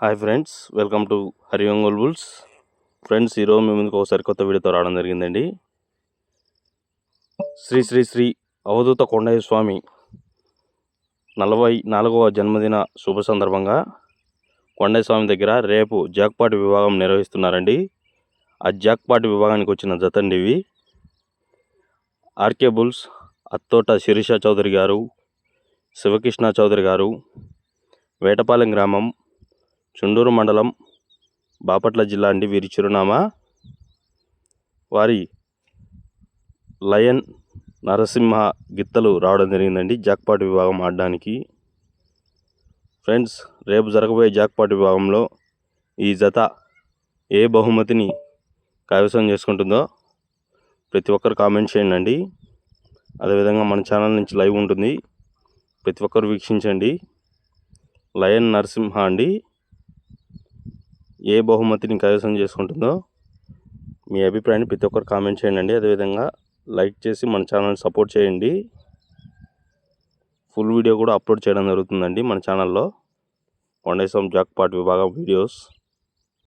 Hi friends welcome to Hari bulls friends ఈరోజు మీ ముందుకు ఒకసారి కొత్త వీడియోతో రావడం జరిగిందండి. శ్రీ శ్రీ శ్రీ అవధూత కొండయ్య స్వామి నలభై నాలుగవ జన్మదిన శుభ సందర్భంగా కొండయ్య స్వామి దగ్గర రేపు జాక్పాట్ విభాగం నిర్వహిస్తున్నారండి. ఆ జాక్పాట్ విభాగానికి వచ్చిన జతండి ఇవి. R K bulls Attota Sirisha Chowdary గారు శివకృష్ణ చౌదరి గారు వేటపాలెం గ్రామం చుండూరు మండలం బాపట్ల జిల్లా అండి వీరి చిరునామా. వారి లయన్ నరసింహ గిత్తలు రావడం జరిగిందండి. జాక్పాట్ విభాగం ఆడడానికి. ఫ్రెండ్స్ రేపు జరగబోయే జాక్పాట్ విభాగంలో ఈ జత ఏ బహుమతిని కైవసం చేసుకుంటుందో ప్రతి ఒక్కరు కామెంట్ చేయండి అదేవిధంగా మన ఛానల్ నుంచి లైవ్ ఉంటుంది. ప్రతి ఒక్కరు వీక్షించండి. లయన్ నరసింహ అండి. ఏ బహుమతిని కైవసం చేసుకుంటుందో మీ అభిప్రాయాన్ని ప్రతి ఒక్కరు కామెంట్ చేయండి. అదేవిధంగా లైక్ చేసి మన ఛానల్ని సపోర్ట్ చేయండి. ఫుల్ వీడియో కూడా అప్లోడ్ చేయడం జరుగుతుందండి మన ఛానల్లో. కొండేశ్వరం జాక్ పాట్ విభాగం వీడియోస్.